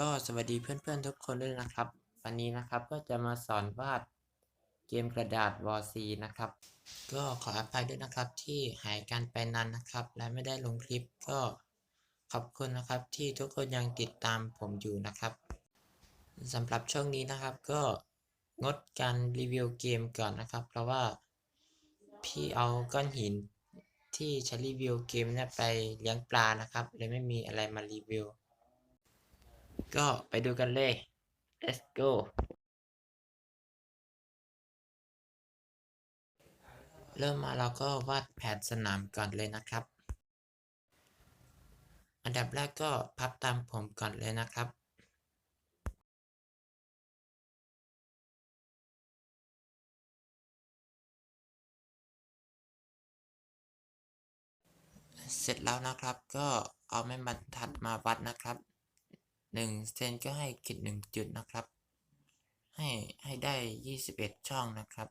ก็สวัสดีเพื่อนๆทุกคนด้วยนะครับ วันนี้นะครับก็จะมาสอนวาดเกมกระดาษวอซีนะครับ ก็ขออภัยด้วยนะครับที่หายกันไปนานนะครับ และไม่ได้ลงคลิปก็ขอบคุณนะครับที่ทุกคนยังติดตามผมอยู่นะครับสำหรับช่วงนี้นะครับก็งดการรีวิวเกมก่อนนะครับ เพราะว่าพี่เอาก้อนหินที่ใช้รีวิวเกมเนี่ยไปเลี้ยงปลานะครับเลยไม่มีอะไรมารีวิว ก็ไปดูกันเลย let's go เริ่มมาเราก็วาดแผนสนามก่อนเลยนะครับ อันดับแรกก็พับตามผมก่อนเลยนะครับ เสร็จแล้วนะครับก็เอาไม้บรรทัดมาวัดนะครับ หนึ่งเซนก็ให้ขีดหนึ่งจุดนะครับ ให้ให้ได้ยี่สิบเอ็ดช่องนะครับ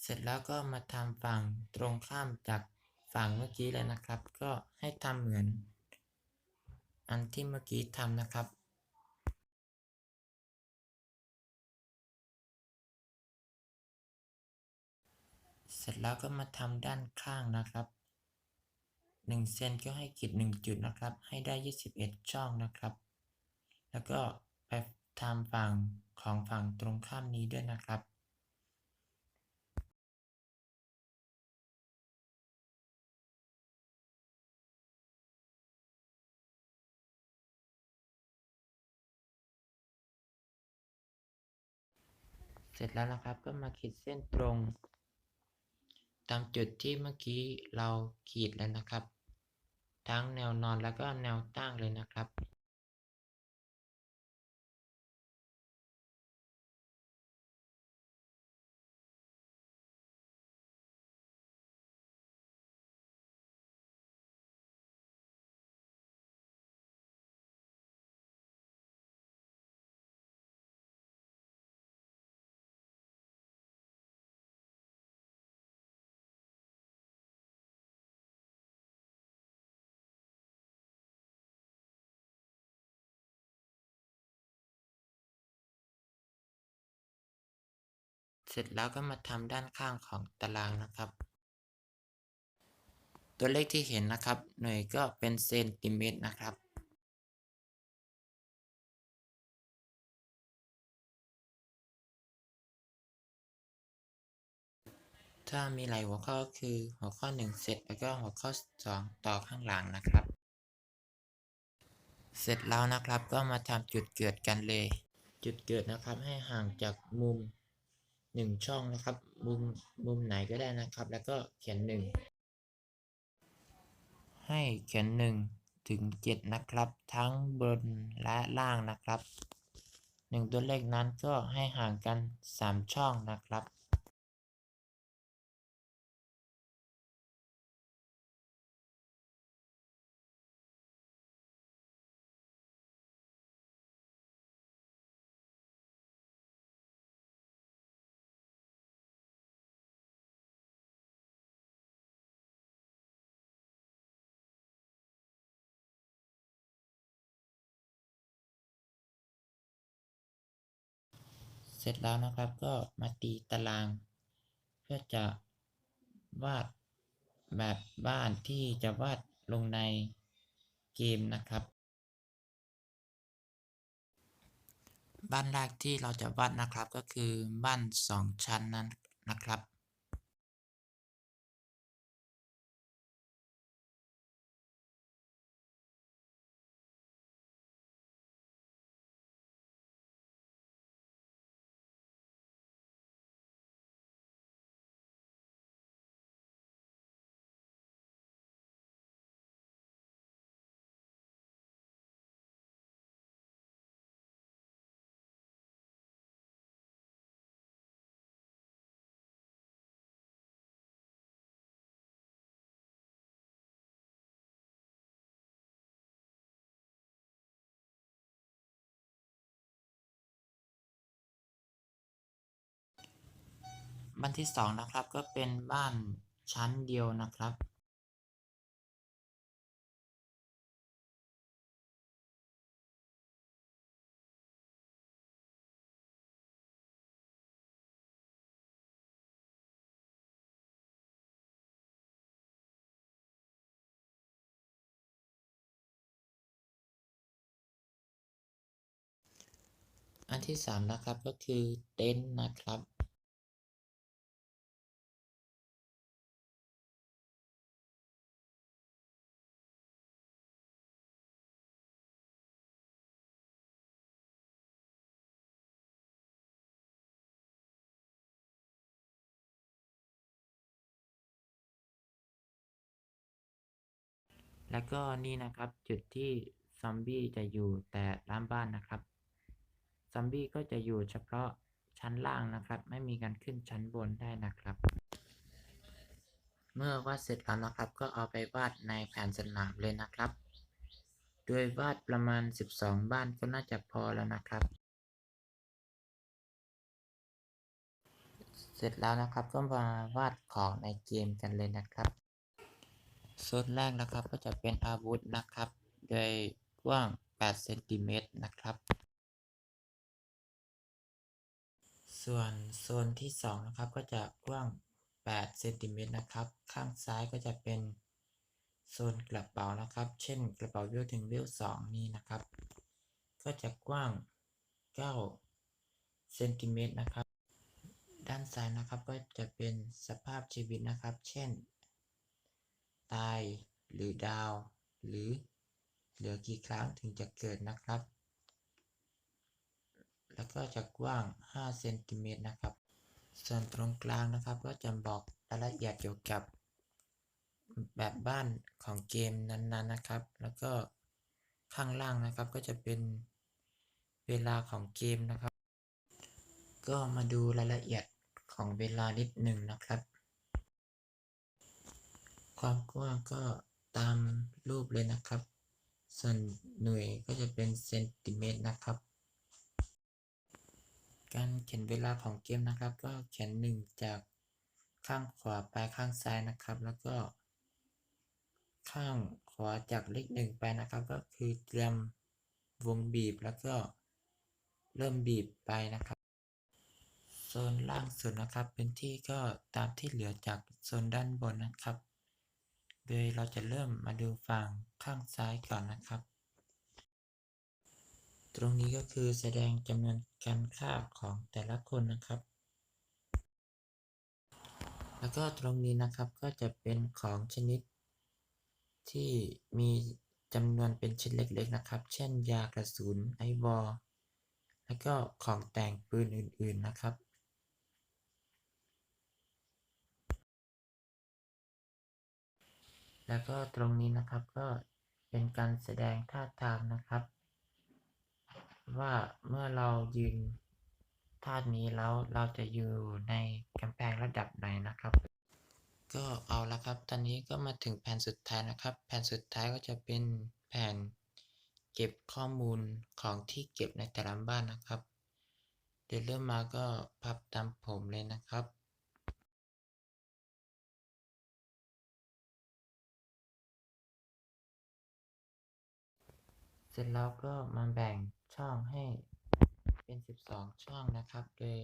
เสร็จแล้วก็มาทำฝั่งตรงข้ามจากฝั่งเมื่อกี้เลยนะครับ ก็ให้ทำเหมือน อันที่เมื่อกี้ทำนะครับ เสร็จแล้วก็มาทำด้านข้างนะครับ1เซนก็ให้ขีด1จุดนะครับ ให้ได้ 21 ช่องนะครับ แล้วก็ไปทำฝั่งของฝั่งตรงข้ามนี้ด้วยนะครับเสร็จแล้วนะครับก็มาขีดเส้นตรง ตามจุดที่เมื่อกี้เราขีดแล้วนะครับ ทั้งแนวนอนแล้วก็แนวตั้งเลยนะครับ เสร็จแล้วก็มาทำด้านข้างของตารางนะครับ ตัวเลขที่เห็นนะครับ หน่วยก็เป็นเซนติเมตรนะครับถ้ามีหลายหัวข้อคือหัวข้อ 1 เสร็จแล้วก็หัวข้อ 2 ต่อข้างหลังนะครับ เสร็จแล้วนะครับก็มาทำจุดเกิดกันเลย จุดเกิดนะครับให้ห่างจากมุม 1 ช่องนะครับ มุมมุมไหนก็ได้นะครับ แล้วก็เขียน 1 ให้เขียน 1 ถึง 7 นะครับ ทั้งบนและล่างนะครับ 1 ตัวเลขนั้นก็ให้ห่างกัน 3 ช่องนะครับ เสร็จแล้วนะครับก็มาตีตาราง เพื่อจะวาดแบบบ้านที่จะวาดลงในเกมนะครับ บ้านแรกที่เราจะวาดนะครับก็คือบ้านสองชั้นนั้นนะครับ บ้านที่สองนะครับก็เป็นบ้านชั้นเดียวนะครับอันที่สามนะครับก็คือเต็นท์นะครับ แล้วก็นี่นะครับจุดที่ซอมบี้จะอยู่แต่ละบ้านนะครับ ซอมบี้ก็จะอยู่เฉพาะชั้นล่างนะครับ ไม่มีการขึ้นชั้นบนได้นะครับ เมื่อวาดเสร็จแล้วนะครับ ก็เอาไปวาดในแผนสนามเลยนะครับ โดยวาดประมาณ 12 บ้านก็น่าจะพอแล้วนะครับ เสร็จแล้วนะครับก็มาวาดของในเกมกันเลยนะครับ โซนแรกนะครับก็จะเป็นอาวุธนะครับ โดยกว้าง 8 เซนติเมตรนะครับ ส่วนโซนที่2นะครับก็จะกว้าง 8 เซนติเมตรนะครับ ข้างซ้ายก็จะเป็นโซนกระเป๋านะครับ เช่นกระเป๋าเวลถึงเวล2นี่นะครับ ก็จะกว้าง 9 เซนติเมตรนะครับ ด้านซ้ายนะครับก็จะเป็นสภาพชีวิตนะครับ เช่น ตาย หรือดาว หรือเหลือกี่ครั้งถึงจะเกิดนะครับ แล้วก็จะกว้าง 5 เซนติเมตรนะครับ ส่วนตรงกลางนะครับ ก็จะบอกรายละเอียดเกี่ยวกับแบบบ้านของเกมนั้นๆนะครับ แล้วก็ข้างล่างนะครับก็จะเป็นเวลาของเกมนะครับ ก็มาดูรายละเอียดของเวลานิดหนึ่งนะครับ ความกว้างก็ตามรูปเลยนะครับ ส่วนหน่วยก็จะเป็นเซนติเมตรนะครับ การเขียนเวลาของเกมนะครับ ก็เขียนหนึ่งจากข้างขวาไปข้างซ้ายนะครับ แล้วก็ ข้างขวาจากเลขหนึ่งไปนะครับ ก็คือเตรียมวงบีบแล้วก็เริ่มบีบไปนะครับโซนล่างสุดนะครับ เป็นที่ก็ตามที่เหลือจากโซนด้านบนนะครับ โดยเราจะเริ่มมาดูฝั่งข้างซ้ายก่อนนะครับ ตรงนี้ก็คือแสดงจำนวนการฆ่าของแต่ละคนนะครับ แล้วก็ตรงนี้นะครับก็จะเป็นของชนิด ที่มีจำนวนเป็นชิ้นเล็กๆนะครับ เช่นยากระสุนไอวอลแล้วก็ของแต่งปืนอื่นๆนะครับ แล้วก็ตรงนี้นะครับก็เป็นการแสดงท่าทางนะครับ ว่าเมื่อเรายืนท่านี้แล้วเราจะอยู่ในกำแพงระดับไหนนะครับ ก็เอาละครับ ตอนนี้ก็มาถึงแผ่นสุดท้ายนะครับ แผ่นสุดท้ายก็จะเป็นแผ่นเก็บข้อมูลของที่เก็บในแต่ละบ้านนะครับ เดี๋ยวเริ่มมาก็พับตามผมเลยนะครับ เสร็จแล้วก็มาแบ่งช่องให้เป็น 12 ช่องนะครับ โดย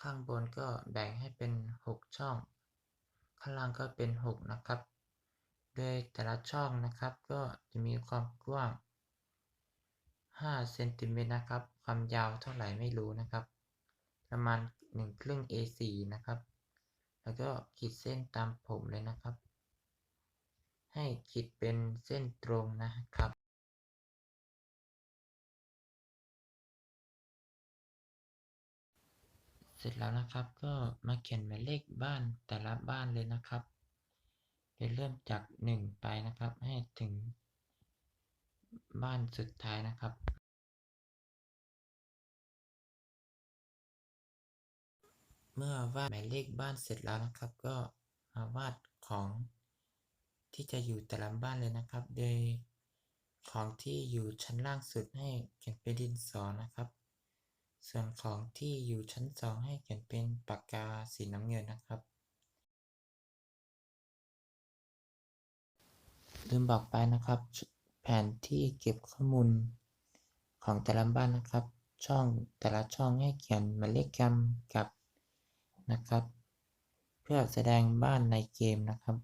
ข้างบนก็แบ่งให้เป็น 6 ช่อง ข้างล่างก็เป็น 6 นะครับ โดยแต่ละช่องนะครับ ก็จะมีความกว้าง 5 เซนติเมตรนะครับ ความยาวเท่าไหร่ไม่รู้นะครับ ประมาณ1ครึ่ง A4 นะครับ แล้วก็ขีดเส้นตามผมเลยนะครับ ให้ขีดเป็นเส้นตรงนะครับ ร็จแล้วนะครับ ก็มาเขียนหมายเลขบ้านแต่ละบ้านเลยนะครับโดยเริ่มจาก 1 ไปนะครับ ให้ถึงบ้านสุดท้ายนะครับ เมื่อวาดหมายเลขบ้านเสร็จแล้วนะครับ ก็มาวาดของที่จะอยู่แต่ละบ้านเลยนะครับ โดยของที่อยู่ชั้นล่างสุดให้เขียนเป็นดินสอนะครับ ส่วนของที่อยู่ชั้นสองให้เขียนเป็นปากกาสีน้ำเงินนะครับ ลืมบอกไปนะครับ แผนที่เก็บข้อมูลของแต่ละบ้านนะครับ ช่องแต่ละช่องให้เขียนหมายเลขกรรมกับนะครับ เพื่อแสดงบ้านในเกมนะครับ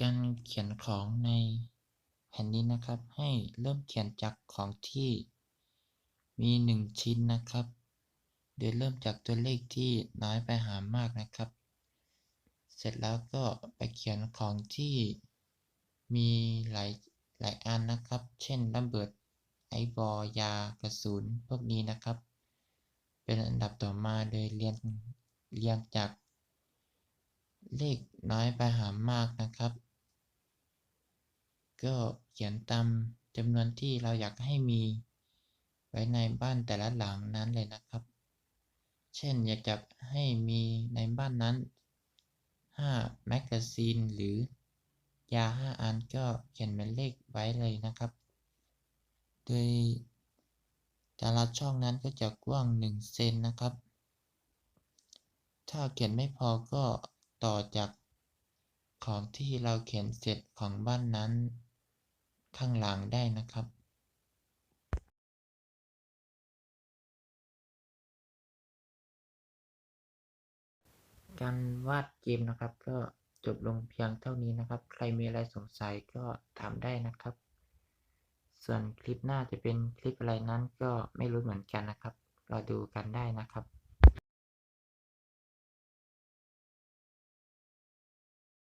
การเขียนของในแผ่นนี้นะครับ ให้เริ่มเขียนจากของที่มีหนึ่งชิ้นนะครับ โดยเริ่มจากตัวเลขที่น้อยไปหามากนะครับ เสร็จแล้วก็ไปเขียนของที่มีหลายหลายอันนะครับ เช่นระเบิดไอบอยากระสุนพวกนี้นะครับ เป็นอันดับต่อมาโดยเรียงเรียงจากเลขน้อยไปหามากนะครับ ก็เขียนตามจำนวนที่เราอยากให้มีไว้ในบ้านแต่ละหลังนั้นเลยนะครับ เช่นอยากจะให้มีในบ้านนั้น5แมกกาซีนหรือยา 5 อันก็เขียนเป็นเลขไว้เลยนะครับ โดยแต่ละช่องนั้นก็จะกว้าง 1 เซนนะครับ ถ้าเขียนไม่พอก็ต่อจากของที่เราเขียนเสร็จของบ้านนั้น ข้างหลังได้นะครับการวาดเกมนะครับ ก็จบลงเพียงเท่านี้นะครับ ใครมีอะไรสงสัยก็ถามได้นะครับ ส่วนคลิปหน้าจะเป็นคลิปอะไรนั้นก็ไม่รู้เหมือนกันนะครับรอดูกันได้นะครับ